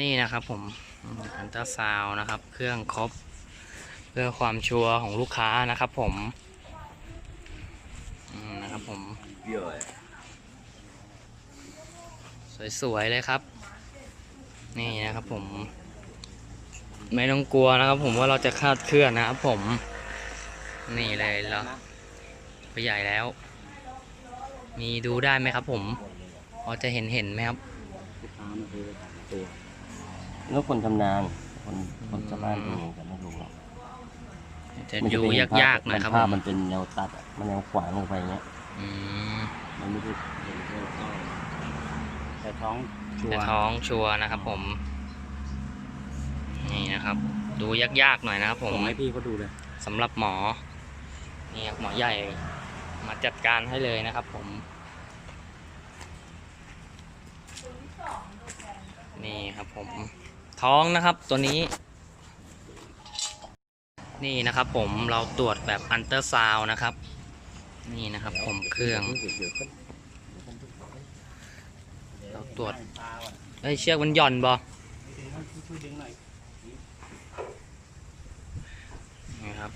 นี่นะครับผมอันตราซาวนะครับ เครื่องครบเพื่อความชัวร์ของลูกค้านะครับ ผมนะครับผมสวยๆเลยครับ นี่นะครับผม ไม่ต้องกลัวนะครับ ผมว่าเราจะคาดเคลื่อนนะครับผม นี่เลยเราไปใหญ่แล้ว มีดูได้ไหมครับ ผมพอจะเห็นเห็นไหมครับลูกค้ามาซื้อตัว แล้วคนชำนาญคนคนชาวบ้านเองจะไม่รู้หรอกจะมันดูเป็ยากๆหน่อยครับผภาพมมันเป็นแนวตัดอะมันแนวขวางลงไปเงี้ยอืมมันไม่ได้เห็นแค่ต้นแต่ท้องชัวแต่ร์ท้องชัวร์นะครับ ผม นี่นะครับ ดูยากๆหน่อยนะครับ ผมส่งให้พี่เขาดูเลยสำหรับหมอ นี่ครับหมอใหญ่มาจัดการให้เลยนะครับ ผม นี่ครับผม ท้องนะครับตัวนี้ นี่นะครับผมเราตรวจแบบอันเตอร์ซาวนะครับ นี่นะครับผมเครื่อง เราตรวจเฮ้ยเชือกมันหย่อนบอช่วยดึงหน่อยนี่ครับ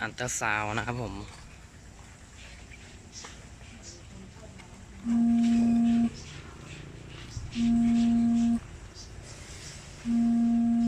อันเตอร์ซาวนะครับผม